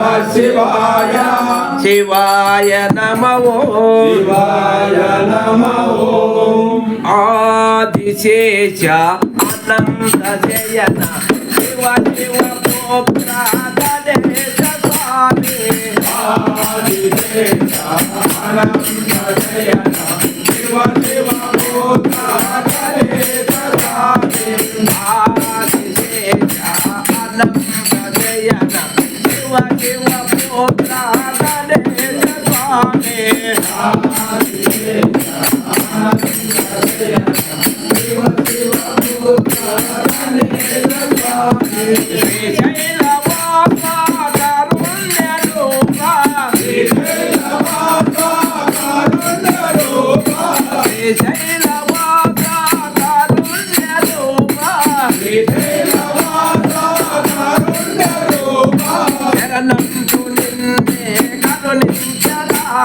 శివాయ శివాయ నమో. శివాయ నమో. ఆదిశేష అనంత జయన శివ శివ స్వామి. ఆదిశేష అనంత జయన శివ శివ స్వామి. ఆదిశేష అనంత Hare Hare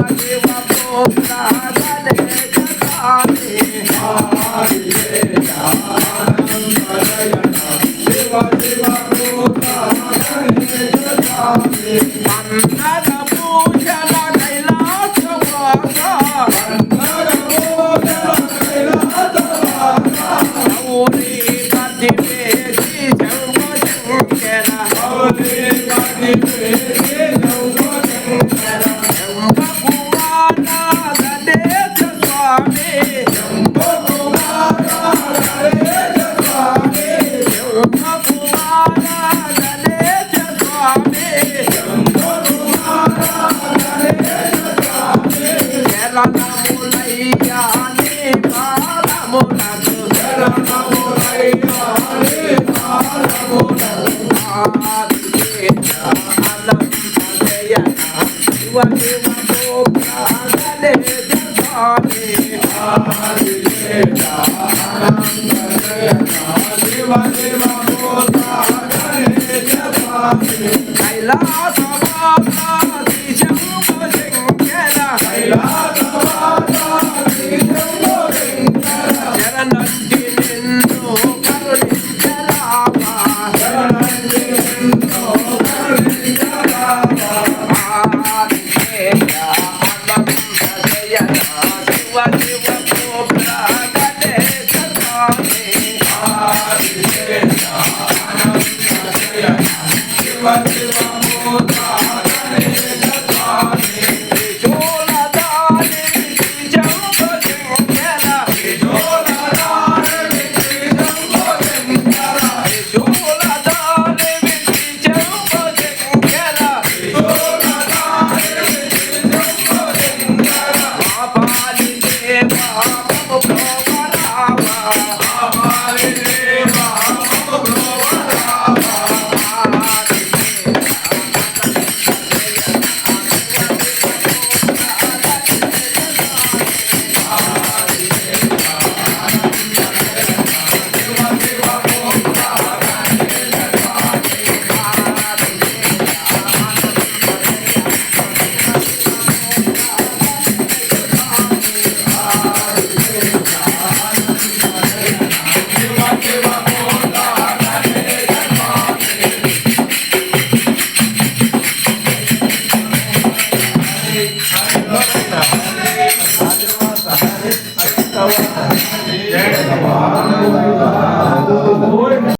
Thank you. Vande Thank you.